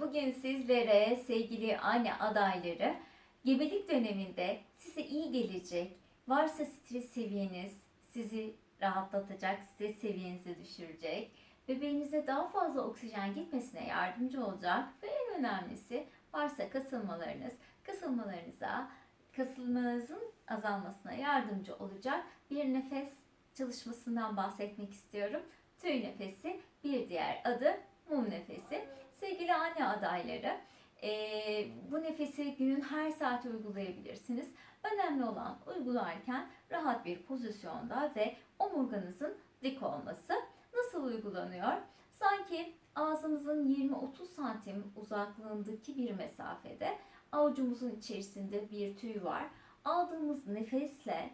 Bugün sizlere sevgili anne adayları gebelik döneminde size iyi gelecek, varsa stres seviyeniz sizi rahatlatacak, stres seviyenizi düşürecek, bebeğinize daha fazla oksijen gitmesine yardımcı olacak ve en önemlisi varsa kasılmalarınız, kasılmalarınıza, kasılmanızın azalmasına yardımcı olacak bir nefes çalışmasından bahsetmek istiyorum. Tüy nefesi, bir diğer adı mum nefesi. Sevgili anne adayları, eee, bu nefesi günün her saati uygulayabilirsiniz. Önemli olan uygularken rahat bir pozisyonda ve omurganızın dik olması. Nasıl uygulanıyor? Sanki ağzımızın 20-30 santim uzaklığındaki bir mesafede avucumuzun içerisinde bir tüy var. Aldığımız nefesle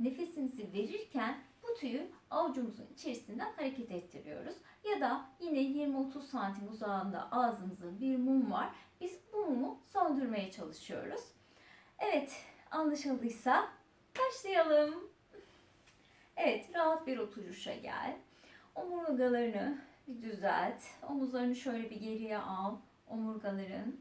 nefesimizi verirken bu tüyü avucumuzun içerisinden hareket ettiriyoruz. Ya da yine 20-30 santim uzağında ağzımızın bir mum var. Biz bu mumu söndürmeye çalışıyoruz. Evet, anlaşıldıysa başlayalım. Evet, rahat bir oturuşa gel. Omurgalarını bir düzelt. Omuzlarını şöyle bir geriye al. Omurgaların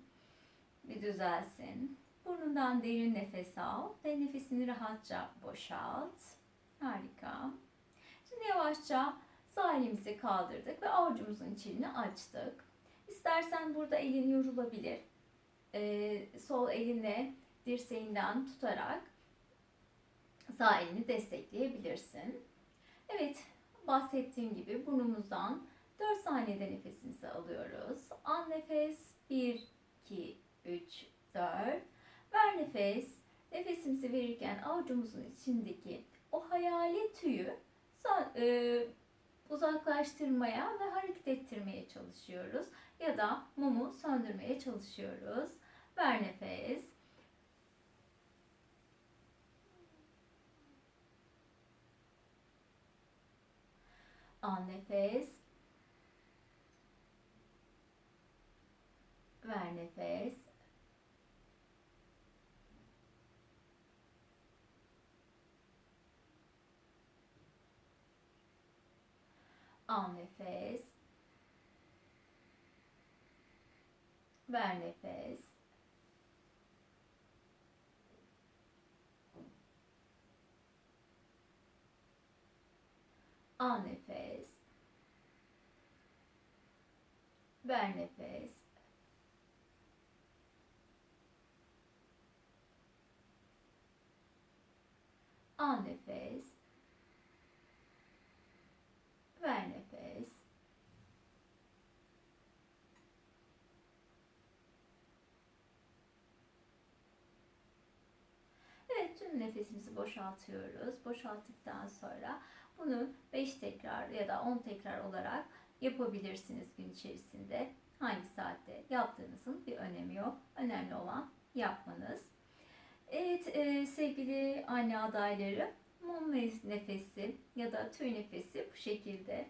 bir düzelsin. Burnundan derin nefes al ve nefesini rahatça boşalt. Harika. Şimdi yavaşça sağ elimizi kaldırdık ve avucumuzun içini açtık. İstersen burada elin yorulabilir. Ee, sol elinle dirseğinden tutarak sağ elini destekleyebilirsin. Evet, bahsettiğim gibi burnumuzdan 4 saniyede nefesimizi alıyoruz. Al nefes 1, 2, 3, 4. Ver nefes. Nefesimizi verirken avucumuzun içindeki hayali tüyü e, uzaklaştırmaya ve hareket ettirmeye çalışıyoruz. Ya da mumu söndürmeye çalışıyoruz. Ver nefes. Al nefes. Ver nefes. Al nefes. Ver nefes. Al nefes. Ver nefes. Al nefes. Ver nefes. Evet tüm nefesimizi boşaltıyoruz. Boşalttıktan sonra bunu 5 tekrar ya da 10 tekrar olarak yapabilirsiniz gün içerisinde. Hangi saatte yaptığınızın bir önemi yok. Önemli olan yapmanız. Evet e, sevgili anne adayları mum nefesi ya da tüy nefesi bu şekilde.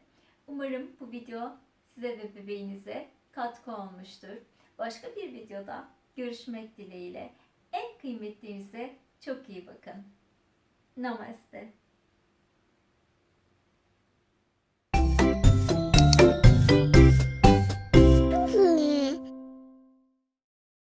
Umarım bu video size ve bebeğinize katkı olmuştur. Başka bir videoda görüşmek dileğiyle. En kıymetlinize çok iyi bakın. Namaste.